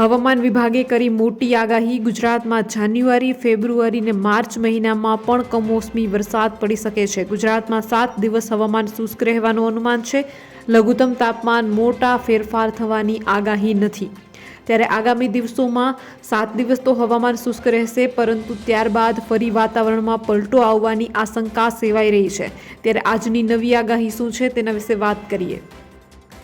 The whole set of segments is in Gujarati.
હવામાન વિભાગે કરી મોટી આગાહી. ગુજરાતમાં જાન્યુઆરી, ફેબ્રુઆરી અને માર્ચ મહિનામાં પણ કમોસમી વરસાદ પડી શકે છે. ગુજરાતમાં સાત દિવસ હવામાન શુષ્ક રહેવાનું અનુમાન છે. લઘુત્તમ તાપમાન મોટા ફેરફાર થવાની આગાહી નથી. ત્યારે આગામી દિવસોમાં સાત દિવસ તો હવામાન શુષ્ક રહેશે, પરંતુ ત્યારબાદ ફરી વાતાવરણમાં પલટો આવવાની આશંકા સેવાઈ રહી છે. ત્યારે આજની નવી આગાહી શું છે તેના વિશે વાત કરીએ.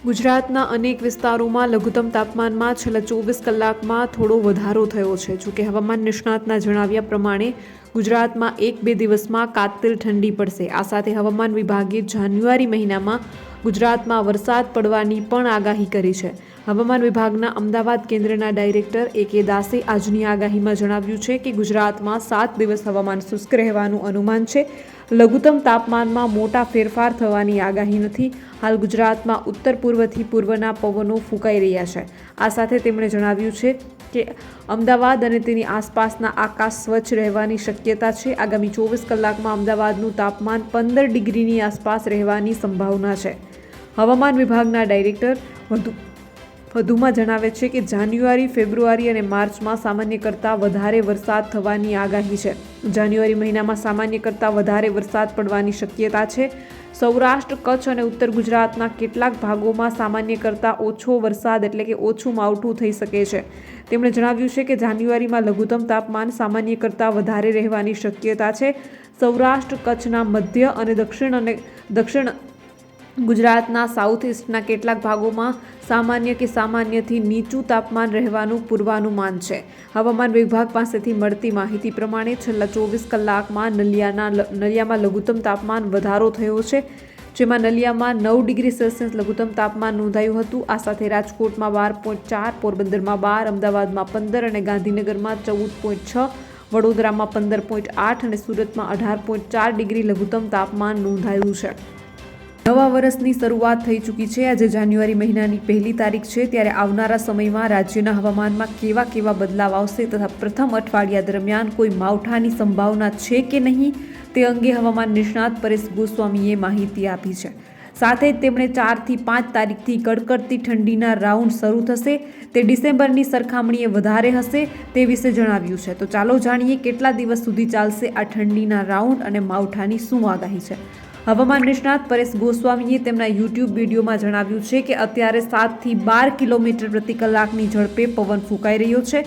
ગુજરાતના અનેક વિસ્તારોમાં લઘુત્તમ તાપમાનમાં છેલ્લા ચોવીસ કલાકમાં થોડો વધારો થયો છે. જોકે હવામાન નિષ્ણાતના જણાવ્યા પ્રમાણે ગુજરાતમાં એક બે દિવસમાં કાતિલ ઠંડી પડશે. આ સાથે હવામાન વિભાગે જાન્યુઆરી મહિનામાં ગુજરાતમાં વરસાદ પડવાની પણ આગાહી કરી છે. હવામાન વિભાગના અમદાવાદ કેન્દ્રના ડાયરેક્ટર એ કે દાસે આજની આગાહીમાં જણાવ્યું છે કે ગુજરાતમાં સાત દિવસ હવામાન શુષ્ક રહેવાનું અનુમાન છે. લઘુત્તમ તાપમાનમાં મોટા ફેરફાર થવાની આગાહી નથી. હાલ ગુજરાતમાં ઉત્તર પૂર્વથી પૂર્વના પવનો ફૂંકાઈ રહ્યા છે. આ સાથે તેમણે જણાવ્યું છે કે અમદાવાદ અને તેની આસપાસના આકાશ સ્વચ્છ રહેવાની શક્યતા છે. આગામી ચોવીસ કલાકમાં અમદાવાદનું તાપમાન પંદર ડિગ્રીની આસપાસ રહેવાની સંભાવના છે. હવામાન વિભાગના ડાયરેક્ટર વધુ વધુમાં જણાવે છે કે જાન્યુઆરી, ફેબ્રુઆરી અને માર્ચમાં સામાન્ય કરતાં વધારે વરસાદ થવાની આગાહી છે. જાન્યુઆરી મહિનામાં સામાન્ય કરતાં વધારે વરસાદ પડવાની શક્યતા છે. સૌરાષ્ટ્ર, કચ્છ અને ઉત્તર ગુજરાતના કેટલાક ભાગોમાં સામાન્ય કરતાં ઓછો વરસાદ એટલે કે ઓછું માવઠું થઈ શકે છે. તેમણે જણાવ્યું છે કે જાન્યુઆરીમાં લઘુત્તમ તાપમાન સામાન્ય કરતાં વધારે રહેવાની શક્યતા છે. સૌરાષ્ટ્ર, કચ્છના મધ્ય અને દક્ષિણ અને દક્ષિણ ગુજરાતના સાઉથ ઇસ્ટના કેટલાક ભાગોમાં સામાન્ય કે સામાન્યથી નીચું તાપમાન રહેવાનું પૂર્વાનુમાન છે. હવામાન વિભાગ પાસેથી મળતી માહિતી પ્રમાણે છેલ્લા ચોવીસ કલાકમાં નલિયાના નલિયામાં લઘુત્તમ તાપમાન વધારો થયો છે, જેમાં નલિયામાં નવ ડિગ્રી સેલ્સિયસ લઘુત્તમ તાપમાન નોંધાયું હતું. આ સાથે રાજકોટમાં બાર પોઈન્ટ ચાર, પોરબંદરમાં બાર, અમદાવાદમાં પંદર અને ગાંધીનગરમાં ચૌદ પોઈન્ટ છ, વડોદરામાં પંદર પોઈન્ટ આઠ અને સુરતમાં અઢાર પોઈન્ટ ચાર ડિગ્રી લઘુત્તમ તાપમાન નોંધાયું છે. નવા વર્ષની શરૂઆત થઈ ચૂકી છે. આજે જાન્યુઆરી મહિનાની પહેલી તારીખ છે. ત્યારે આવનારા સમયમાં રાજ્યના હવામાનમાં કેવા કેવા બદલાવ આવશે તથા પ્રથમ અઠવાડિયા દરમિયાન કોઈ માવઠાની સંભાવના છે કે નહીં તે અંગે હવામાન નિષ્ણાત પરેશ ગોસ્વામીએ માહિતી આપી છે. સાથે જ તેમણે ચારથી પાંચ તારીખથી કડકડતી ઠંડીના રાઉન્ડ શરૂ થશે. તે ડિસેમ્બરની સરખામણીએ વધારે હશે તે વિશે જણાવ્યું છે. તો ચાલો જાણીએ કેટલા દિવસ સુધી ચાલશે આ ઠંડીના રાઉન્ડ અને માવઠાની શું આગાહી છે. હવામાન નિષ્ણાત પરેશ ગોસ્વામીએ તેમના યુટ્યુબ વિડીયોમાં જણાવ્યું છે કે અત્યારે સાતથી બાર કિલોમીટર પ્રતિ કલાકની ઝડપે પવન ફૂંકાઈ રહ્યો છે.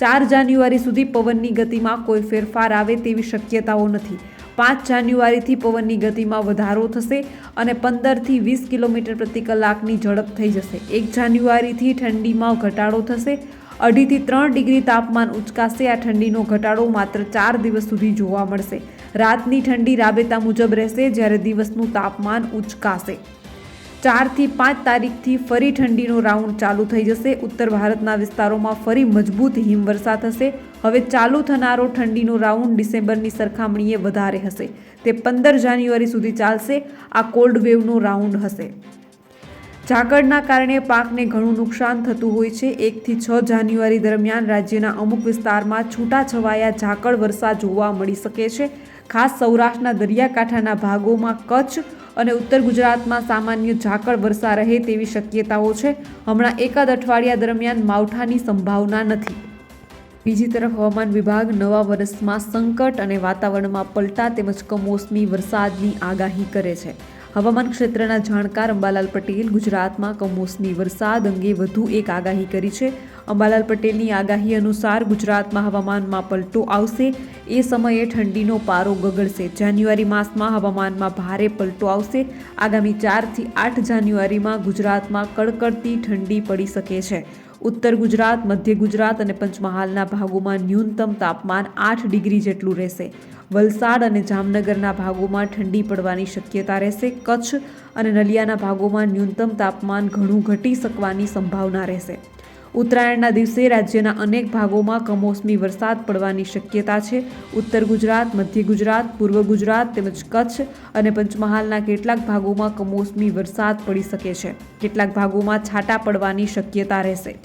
ચાર જાન્યુઆરી સુધી પવનની ગતિમાં કોઈ ફેરફાર આવે તેવી શક્યતાઓ નથી. પાંચ જાન્યુઆરીથી પવનની ગતિમાં વધારો થશે અને પંદરથી વીસ કિલોમીટર પ્રતિ કલાકની ઝડપ થઈ જશે. એક જાન્યુઆરીથી ઠંડીમાં ઘટાડો થશે. અઢીથી ત્રણ ડિગ્રી તાપમાન ઉચકાશે. આ ઠંડીનો ઘટાડો માત્ર ચાર દિવસ સુધી જોવા મળશે. રાતની ઠંડી રાબેતા મુજબ રહેશે જ્યારે દિવસનું તાપમાન ઉચકાશે. ચારથી પાંચ તારીખથી ફરી ઠંડીનો રાઉન્ડ ચાલુ થઈ જશે. ઉત્તર ભારતના વિસ્તારોમાં ફરી મજબૂત હિમવર્ષા થશે. હવે ચાલુ થનારો ઠંડીનો રાઉન્ડ ડિસેમ્બરની સરખામણીએ વધારે હશે. તે પંદર જાન્યુઆરી સુધી ચાલશે. આ કોલ્ડ વેવનો રાઉન્ડ હશે. ઝાકળના કારણે પાકને ઘણું નુકસાન થતું હોય છે. એકથી છ જાન્યુઆરી દરમિયાન રાજ્યના અમુક વિસ્તારમાં છૂટાછવાયા ઝાકળ વર્ષા જોવા મળી શકે છે. ખાસ સૌરાષ્ટ્રના દરિયાકાંઠાના ભાગોમાં કચ્છ અને ઉત્તર ગુજરાતમાં સામાન્ય ઝાકળ વરસા રહે તેવી શક્યતાઓ છે. હમણાં એકાદ અઠવાડિયા દરમિયાન માવઠાની સંભાવના નથી. બીજી તરફ હવામાન વિભાગ નવા વર્ષમાં સંકટ અને વાતાવરણમાં પલટા તેમજ કમોસમી વરસાદની આગાહી કરે છે. હવામાન ક્ષેત્રના જાણકાર અંબાલાલ પટેલ ગુજરાતમાં કમોસમી વરસાદ અંગે વધુ એક આગાહી કરી છે. અંબાલાલ પટેલની આગાહી અનુસાર ગુજરાતમાં હવામાનમાં પલટો આવશે. એ સમયે ઠંડીનો પારો ગગડશે. જાન્યુઆરી માસમાં હવામાનમાં ભારે પલટો આવશે. આગામી ચારથી આઠ જાન્યુઆરીમાં ગુજરાતમાં કડકડતી ઠંડી પડી શકે છે. ઉત્તર ગુજરાત, મધ્ય ગુજરાત અને પંચમહાલના ભાગોમાં ન્યૂનતમ તાપમાન આઠ ડિગ્રી જેટલું રહેશે. વલસાડ અને જામનગરના ભાગોમાં ઠંડી પડવાની શક્યતા રહેશે. કચ્છ અને નલિયાના ભાગોમાં ન્યૂનતમ તાપમાન ઘણું ઘટી શકવાની સંભાવના રહેશે. ઉત્તરાયણના દિવસે રાજ્યના અનેક ભાગોમાં કમોસમી વરસાદ પડવાની શક્યતા છે. ઉત્તર ગુજરાત, મધ્ય ગુજરાત, પૂર્વ ગુજરાત તેમજ કચ્છ અને પંચમહાલના કેટલાક ભાગોમાં કમોસમી વરસાદ પડી શકે છે. કેટલાક ભાગોમાં છાંટા પડવાની શક્યતા રહેશે.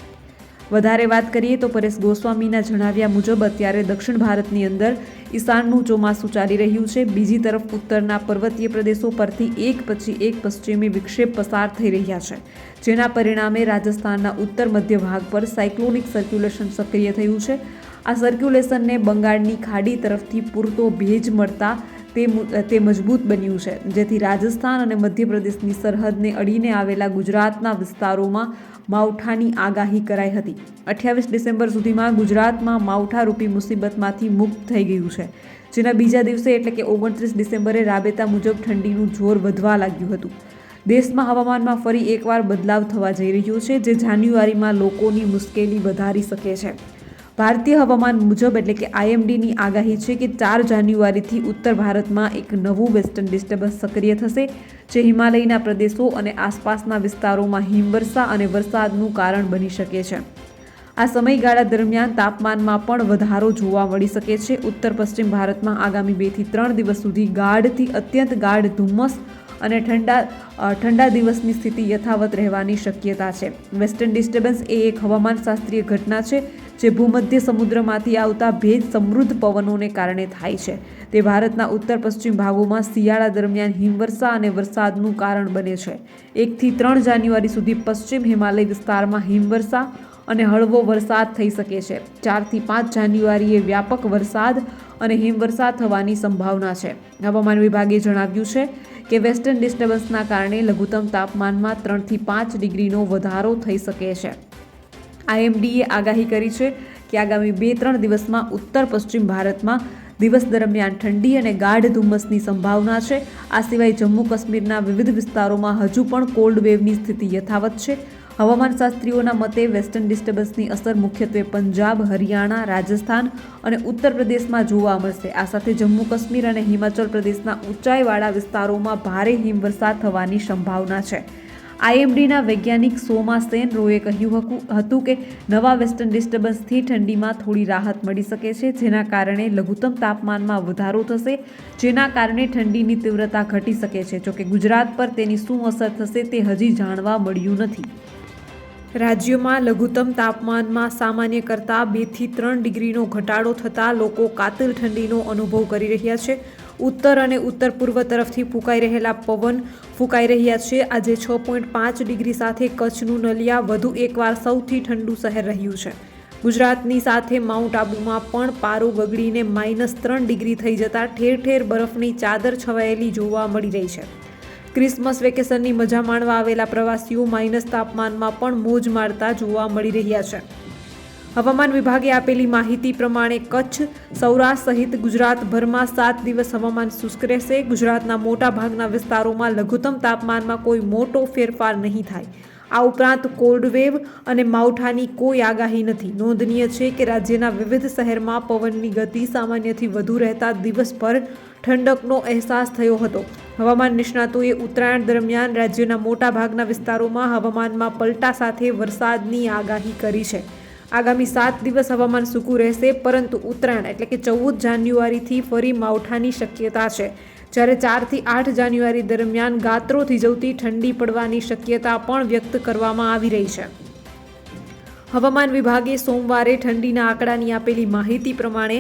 વધારે વાત કરીએ તો પરેશ ગોસ્વામીના જણાવ્યા મુજબ અત્યારે દક્ષિણ ભારતની અંદર ઈશાનનું ચોમાસું ચાલી રહ્યું છે. બીજી તરફ ઉત્તરના પર્વતીય પ્રદેશો પરથી એક પછી એક પશ્ચિમી વિક્ષેપ પસાર થઈ રહ્યા છે, જેના પરિણામે રાજસ્થાનના ઉત્તર મધ્ય ભાગ પર સાયક્લોનિક સર્ક્યુલેશન સક્રિય થયું છે. આ સર્ક્યુલેશનને બંગાળની ખાડી તરફથી પૂરતો ભેજ મળતા તે તે મજબૂત બન્યું છે, જેથી રાજસ્થાન અને મધ્યપ્રદેશની સરહદને અડીને આવેલા ગુજરાતના વિસ્તારોમાં માવઠાની આગાહી કરાઈ હતી. અઠ્યાવીસ ડિસેમ્બર સુધીમાં ગુજરાતમાં માવઠારૂપી મુસીબતમાંથી મુક્ત થઈ ગયું છે. જેના બીજા દિવસે એટલે કે ઓગણત્રીસ ડિસેમ્બરે રાબેતા મુજબ ઠંડીનું જોર વધવા લાગ્યું હતું. દેશમાં હવામાનમાં ફરી એકવાર બદલાવ થવા જઈ રહ્યો છે, જે જાન્યુઆરીમાં લોકોની મુશ્કેલી વધારી શકે છે. ભારતીય હવામાન મુજબ એટલે કે આઈએમડીની આગાહી છે કે ચાર જાન્યુઆરીથી ઉત્તર ભારતમાં એક નવું વેસ્ટર્ન ડિસ્ટર્બન્સ સક્રિય થશે, જે હિમાલયના પ્રદેશો અને આસપાસના વિસ્તારોમાં હિમવર્ષા અને વરસાદનું કારણ બની શકે છે. આ સમયગાળા દરમિયાન તાપમાનમાં પણ વધારો જોવા મળી શકે છે. ઉત્તર પશ્ચિમ ભારતમાં આગામી બેથી ત્રણ દિવસ સુધી ગાઢથી અત્યંત ગાઢ ધુમ્મસ અને ઠંડા ઠંડા દિવસની સ્થિતિ યથાવત રહેવાની શક્યતા છે. વેસ્ટર્ન ડિસ્ટર્બન્સ એ એક હવામાનશાસ્ત્રીય ઘટના છે જે ભૂમધ્ય સમુદ્રમાંથી આવતા ભેજ સમૃદ્ધ પવનોને કારણે થાય છે. તે ભારતના ઉત્તર પશ્ચિમ ભાગોમાં શિયાળા દરમિયાન હિમવર્ષા અને વરસાદનું કારણ બને છે. એકથી ત્રણ જાન્યુઆરી સુધી પશ્ચિમ હિમાલય વિસ્તારમાં હિમવર્ષા અને હળવો વરસાદ થઈ શકે છે. ચારથી પાંચ જાન્યુઆરીએ વ્યાપક વરસાદ અને હિમવર્ષા થવાની સંભાવના છે. હવામાન વિભાગે જણાવ્યું છે કે વેસ્ટર્ન ડિસ્ટર્બન્સના કારણે લઘુત્તમ તાપમાનમાં ત્રણથી પાંચ ડિગ્રીનો વધારો થઈ શકે છે. આઈએમડીએ આગાહી કરી છે કે આગામી બે ત્રણ દિવસમાં ઉત્તર પશ્ચિમ ભારતમાં દિવસ દરમિયાન ઠંડી અને ગાઢ ધુમ્મસની સંભાવના છે. આ સિવાય જમ્મુ કાશ્મીરના વિવિધ વિસ્તારોમાં હજુ પણ કોલ્ડ વેવની સ્થિતિ યથાવત છે. હવામાનશાસ્ત્રીઓના મતે વેસ્ટર્ન ડિસ્ટર્બન્સની અસર મુખ્યત્વે પંજાબ, હરિયાણા, રાજસ્થાન અને ઉત્તર પ્રદેશમાં જોવા મળશે. આ સાથે જમ્મુ કાશ્મીર અને હિમાચલ પ્રદેશના ઊંચાઈવાળા વિસ્તારોમાં ભારે હિમવર્ષા થવાની સંભાવના છે. આઈએમડીના વૈજ્ઞાનિક સોમા સેન રોએ કહ્યું હતું કે નવા વેસ્ટર્ન ડિસ્ટર્બન્સથી ઠંડીમાં થોડી રાહત મળી શકે છે, જેના કારણે લઘુત્તમ તાપમાનમાં વધારો થશે, જેના કારણે ઠંડીની તીવ્રતા ઘટી શકે છે. જોકે ગુજરાત પર તેની શું અસર થશે તે હજી જાણવા મળ્યું નથી. રાજ્યમાં લઘુત્તમ તાપમાનમાં સામાન્ય કરતાં બેથી ત્રણ ડિગ્રીનો ઘટાડો થતાં લોકો કાતિલ ઠંડીનો અનુભવ કરી રહ્યા છે. ઉત્તર અને ઉત્તર પૂર્વ તરફથી ફૂંકાઈ રહેલા પવન ફૂંકાઈ રહ્યા છે. આજે છ પોઈન્ટ પાંચ ડિગ્રી સાથે કચ્છનું નલિયા વધુ એકવાર સૌથી ઠંડુ શહેર રહ્યું છે. ગુજરાતની સાથે માઉન્ટ આબુમાં પણ પારો ગગડીને માઇનસ ત્રણ ડિગ્રી થઈ જતાં ઠેર ઠેર બરફની ચાદર છવાયેલી જોવા મળી રહી છે. ક્રિસમસ વેકેશનની મજા માણવા આવેલા પ્રવાસીઓ માઇનસ તાપમાનમાં પણ મોજ મારતા જોવા મળી રહ્યા છે. હવામાન વિભાગે આપેલી માહિતી પ્રમાણે કચ્છ, સૌરાષ્ટ્ર સહિત ગુજરાતભરમાં સાત દિવસ હવામાન શુષ્ક રહેશે. ગુજરાતના મોટાભાગના વિસ્તારોમાં લઘુત્તમ તાપમાનમાં કોઈ મોટો ફેરફાર નહીં થાય. આ ઉપરાંત કોલ્ડ વેવ અને માવઠાની કોઈ આગાહી નથી. નોંધનીય છે કે રાજ્યના વિવિધ શહેરમાં પવનની ગતિ સામાન્યથી વધુ રહેતા દિવસભર ઠંડકનો અહેસાસ થયો હતો. હવામાન નિષ્ણાતોએ ઉત્તરાયણ દરમિયાન રાજ્યના મોટાભાગના વિસ્તારોમાં હવામાનમાં પલટા સાથે વરસાદની આગાહી કરી છે. આગામી સાત દિવસ હવામાન સૂકું રહેશે, પરંતુ ઉત્તરાયણ એટલે કે ચૌદ જાન્યુઆરીથી ફરી માવઠાની શક્યતા છે. જ્યારે ચારથી આઠ જાન્યુઆરી દરમિયાન ગાત્રો થીજવતી ઠંડી પડવાની શક્યતા પણ વ્યક્ત કરવામાં આવી રહી છે. હવામાન વિભાગે સોમવારે ઠંડીના આંકડાની આપેલી માહિતી પ્રમાણે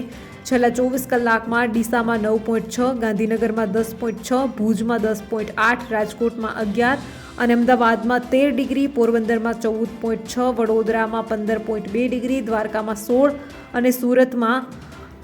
છેલ્લા ચોવીસ કલાકમાં ડીસામાં નવ પોઈન્ટ છ, ગાંધીનગરમાં દસ પોઈન્ટ છ, ભુજમાં દસ પોઈન્ટ આઠ, રાજકોટમાં અગિયાર અને અમદાવાદમાં તેર ડિગ્રી, પોરબંદરમાં ચૌદ પોઈન્ટ છ, વડોદરામાં પંદર પોઈન્ટ બે ડિગ્રી, દ્વારકામાં સોળ અને સુરતમાં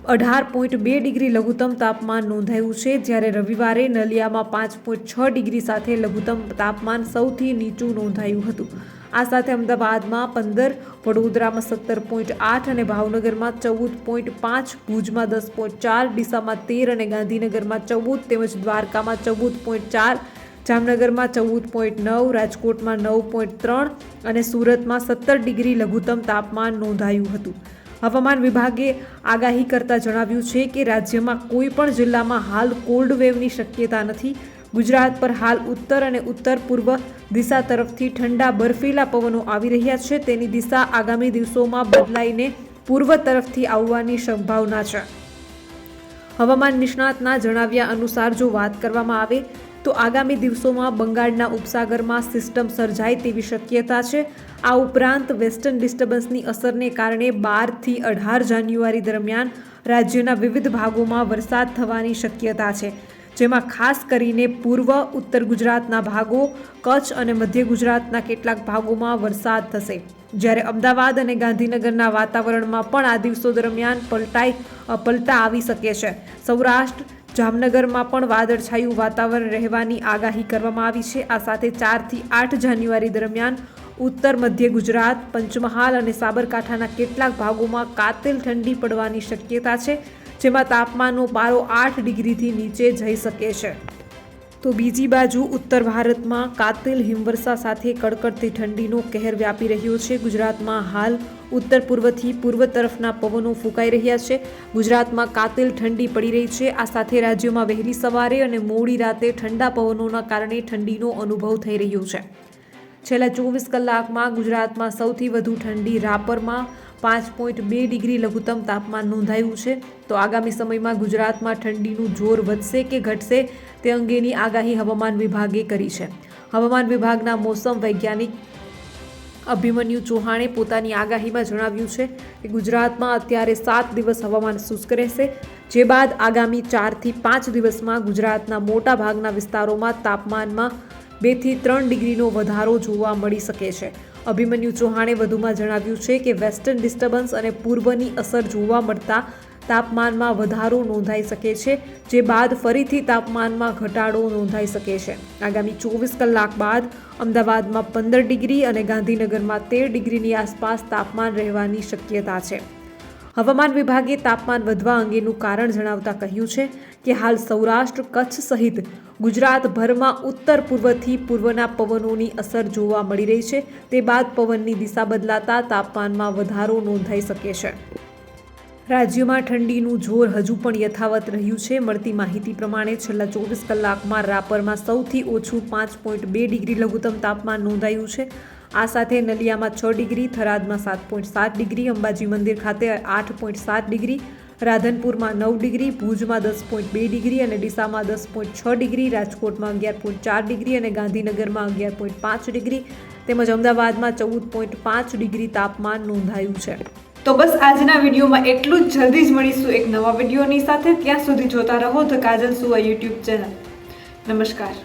અઢાર પોઈન્ટ બે ડિગ્રી લઘુત્તમ તાપમાન નોંધાયું છે. જ્યારે રવિવારે નલિયામાં પાંચ પોઈન્ટ છ ડિગ્રી સાથે લઘુત્તમ તાપમાન સૌથી નીચું નોંધાયું હતું. આ સાથે અમદાવાદમાં પંદર, વડોદરામાં સત્તર પોઈન્ટ આઠ અને ભાવનગરમાં ચૌદ પોઈન્ટ પાંચ, ભુજમાં દસ પોઈન્ટ ચાર, ડીસામાં તેર અને ગાંધીનગરમાં ચૌદ તેમજ દ્વારકામાં ચૌદ પોઈન્ટ ચાર જામનગરમાં ચૌદ પોઈન્ટ નવ, રાજકોટમાં નવ પોઈન્ટ ત્રણ અને સુરતમાં સત્તર ડિગ્રી લઘુત્તમ તાપમાન નોંધાયું હતું. હવામાન વિભાગે આગાહી કરતા જણાવ્યું છે કે રાજ્યમાં કોઈ પણ જિલ્લામાં હાલ કોલ્ડ વેવની શક્યતા નથી. ગુજરાત પર હાલ ઉત્તર અને ઉત્તર પૂર્વ દિશા તરફથી ઠંડા બર્ફીલા પવનો આવી રહ્યા છે. તેની દિશા આગામી દિવસોમાં બદલાઈને પૂર્વ તરફથી આવવાની સંભાવના છે. હવામાન નિષ્ણાતના જણાવ્યા અનુસાર જો વાત કરવામાં આવે તો આગામી દિવસોમાં બંગાળના ઉપસાગરમાં સિસ્ટમ સર્જાય તેવી શક્યતા છે. આ ઉપરાંત વેસ્ટર્ન ડિસ્ટર્બન્સની અસરને કારણે બારથી અઢાર જાન્યુઆરી દરમિયાન રાજ્યના વિવિધ ભાગોમાં વરસાદ થવાની શક્યતા છે, જેમાં ખાસ કરીને પૂર્વ, ઉત્તર ગુજરાતના ભાગો, કચ્છ અને મધ્ય ગુજરાતના કેટલાક ભાગોમાં વરસાદ થશે. જ્યારે અમદાવાદ અને ગાંધીનગરના વાતાવરણમાં પણ આ દિવસો દરમિયાન પલટાઈ પલટા આવી શકે છે. સૌરાષ્ટ્ર જામનગરમાં પણ વાદળછાયું વાતાવરણ રહેવાની આગાહી કરવામાં આવી છે. આ સાથે ચારથી આઠ જાન્યુઆરી દરમિયાન ઉત્તર, મધ્ય ગુજરાત, પંચમહાલ અને સાબરકાંઠાના કેટલાક ભાગોમાં કાતિલ ઠંડી પડવાની શક્યતા છે, જેમાં તાપમાનનો પારો આઠ ડિગ્રીથી નીચે જઈ શકે છે. તો બીજી બાજુ ઉત્તર ભારતમાં કાતિલ હિમવર્ષા સાથે કડકડતી ઠંડીનો કહેર વ્યાપી રહ્યો છે. ગુજરાતમાં હાલ ઉત્તર પૂર્વથી પૂર્વ તરફના પવનો ફૂંકાઈ રહ્યા છે. ગુજરાતમાં કાતિલ ઠંડી પડી રહી છે. આ સાથે રાજ્યમાં વહેલી સવારે અને મોડી રાતે ઠંડા પવનોના કારણે ઠંડીનો અનુભવ થઈ રહ્યો છે. છેલ્લા ચોવીસ કલાકમાં ગુજરાતમાં સૌથી વધુ ઠંડી રાપરમાં પાંચ પોઈન્ટ બે ડિગ્રી લઘુત્તમ તાપમાન નોંધાયું છે. તો આગામી સમયમાં ગુજરાતમાં ઠંડીનું જોર વધશે કે ઘટશે તે અંગેની આગાહી હવામાન વિભાગે કરી છે. હવામાન વિભાગના મોસમ વૈજ્ઞાનિક અભિમન્યુ ચૌહાણે પોતાની આગાહીમાં જણાવ્યું છે કે ગુજરાતમાં અત્યારે સાત દિવસ હવામાન શુષ્ક રહેશે. જે બાદ આગામી ચારથી પાંચ દિવસમાં ગુજરાતના મોટા ભાગના વિસ્તારોમાં તાપમાનમાં બેથી ત્રણ ડિગ્રીનો વધારો જોવા મળી શકે છે. અભિમન્યુ ચૌહાણે વધુમાં જણાવ્યું છે કે વેસ્ટર્ન ડિસ્ટર્બન્સ અને પૂર્વની અસર જોવા મળતા તાપમાનમાં વધારો નોંધાઈ શકે છે, જે બાદ ફરીથી તાપમાનમાં ઘટાડો નોંધાઈ શકે છે. આગામી ચોવીસ કલાક બાદ અમદાવાદમાં પંદર ડિગ્રી અને ગાંધીનગરમાં તેર ડિગ્રીની આસપાસ તાપમાન રહેવાની શક્યતા છે. હવામાન વિભાગે તાપમાન વધવા અંગેનું કારણ જણાવતા કહ્યું છે કે હાલ સૌરાષ્ટ્ર કચ્છ સહિત ગુજરાતભરમાં ઉત્તર પૂર્વથી પૂર્વના પવનોની અસર જોવા મળી રહી છે. તે બાદ પવનની દિશા બદલાતા તાપમાનમાં વધારો નોંધાઈ શકે છે. રાજ્યમાં ઠંડીનું જોર હજુ પણ યથાવત રહ્યું છે. મળતી માહિતી પ્રમાણે છેલ્લા ચોવીસ કલાકમાં રાપરમાં સૌથી ઓછું પાંચ પોઈન્ટ બે ડિગ્રી લઘુત્તમ તાપમાન નોંધાયું છે. આ સાથે નલિયામાં છ ડિગ્રી, થરાદમાં સાત પોઈન્ટ સાત ડિગ્રી, અંબાજી મંદિર ખાતે આઠ પોઈન્ટ સાત ડિગ્રી, રાધનપુરમાં નવ ડિગ્રી, ભુજમાં દસ પોઈન્ટ બે ડિગ્રી અને ડીસામાં દસ પોઈન્ટ છ ડિગ્રી, રાજકોટમાં અગિયાર પોઈન્ટ ચાર ડિગ્રી અને ગાંધીનગરમાં અગિયાર પોઈન્ટ પાંચ ડિગ્રી તેમજ અમદાવાદમાં ચૌદ પોઈન્ટ પાંચ ડિગ્રી તાપમાન નોંધાયું છે. તો બસ આજના વિડીયોમાં એટલું જ. જલ્દી જ મળીશું એક નવા વિડીયોની સાથે. ત્યાં સુધી જોતા રહો ધ કાજલ સુવા યુટ્યુબ ચેનલ. નમસ્કાર.